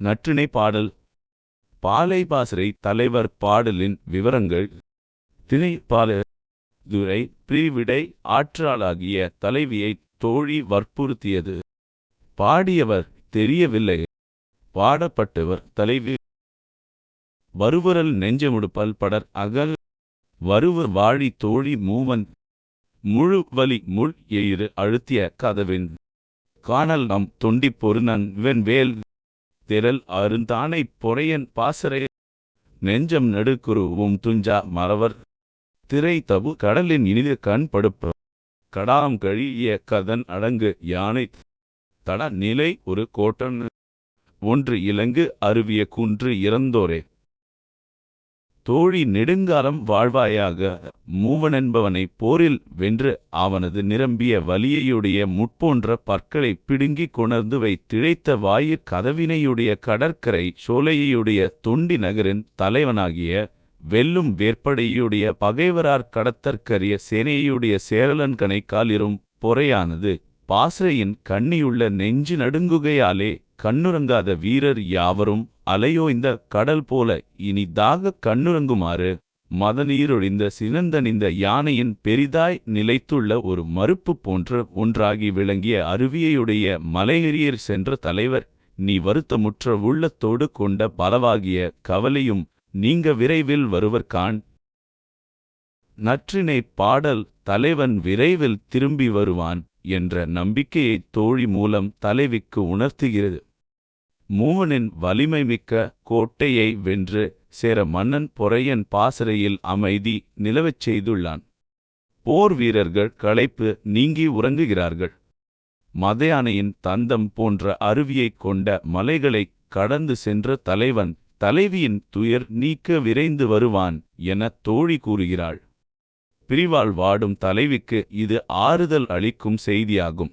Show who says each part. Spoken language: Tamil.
Speaker 1: நற்றிணை பாடல். பாலைபாசறை தலைவர் பாடலின் விவரங்கள். திணை பால துரை பிரிவிடை ஆற்றாளாகிய தலைவியை தோழி வற்புறுத்தியது. பாடியவர் தெரியவில்லை. பாடப்பட்டவர் தலைவி. வருவரல் நெஞ்சமுடுப்பல் படர் அகல். வருவர் வாழி தோழி மூவன். முழு வலி முள் எயிறு அழுத்திய கதவின். காணல் நம் தொண்டி பொருநன் வெண்வேல். திரல் அருந்தானை பொறையன் பாசறை. நெஞ்சம் நடுக்குருவும் துஞ்சா மறவர். திரை தபு கடலின் இனிது கண் படுப்பு. கடாம் கழிய கதன் அடங்கு யானை. தட நிலை ஒரு கோட்டன். ஒன்று இலங்கு அருவிய குன்று இறந்தோரே. தோழி நெடுங்காலம் வாழ்வாயாக மூவனென்பவனை போரில் வென்று அவனது நிரம்பிய வலியையுடைய முட்போன்ற பற்களை பிடுங்கிக் கொணர்ந்து வைத்திழைத்த வாயிற் கதவினையுடைய கடற்கரை சோலையுடைய தொண்டி நகரின் தலைவனாகிய வெல்லும் வேற்படையுடைய பகைவரார் கடத்தற்கரிய சேனையுடைய சேரலன்கனை காலிரும் பொறையானது. பாசறையின் கண்ணியுள்ள நெஞ்சு நடுங்குகையாலே கண்ணுறங்காத வீரர் யாவரும் அலையோய்ந்த கடல் போல இனிதாக கண்ணுறங்குமாறு மதநீரொழிந்த சினந்தனிந்த யானையின் பெரிதாய் நிலைத்துள்ள ஒரு மறுப்பு போன்ற ஒன்றாகி விளங்கிய அருவியையுடைய மலையெறியர் சென்ற தலைவர் நீ வருத்தமுற்ற உள்ளத்தோடு கொண்ட பலவாகிய கவலையும் நீங்க விரைவில் வருவர்கான் நற்றினை பாடல் தலைவன் விரைவில் திரும்பி வருவான் என்ற நம்பிக்கையை தோழி மூலம் தலைவிக்கு உணர்த்துகிறது. மூவனின் வலிமைமிக்க கோட்டையை வென்று சேர மன்னன் பொறையன் பாசறையில் அமைதி நிலவச் செய்துள்ளான். போர் வீரர்கள் களைப்பு நீங்கி உறங்குகிறார்கள். மதையானையின் தந்தம் போன்ற அருவியைக் கொண்ட மலைகளைக் கடந்து சென்ற தலைவன் தலைவியின் துயர் நீக்க விரைந்து வருவான் என தோழி கூறுகிறாள். பிரிவால் வாடும் தலைவிக்கு இது ஆறுதல் அளிக்கும் செய்தியாகும்.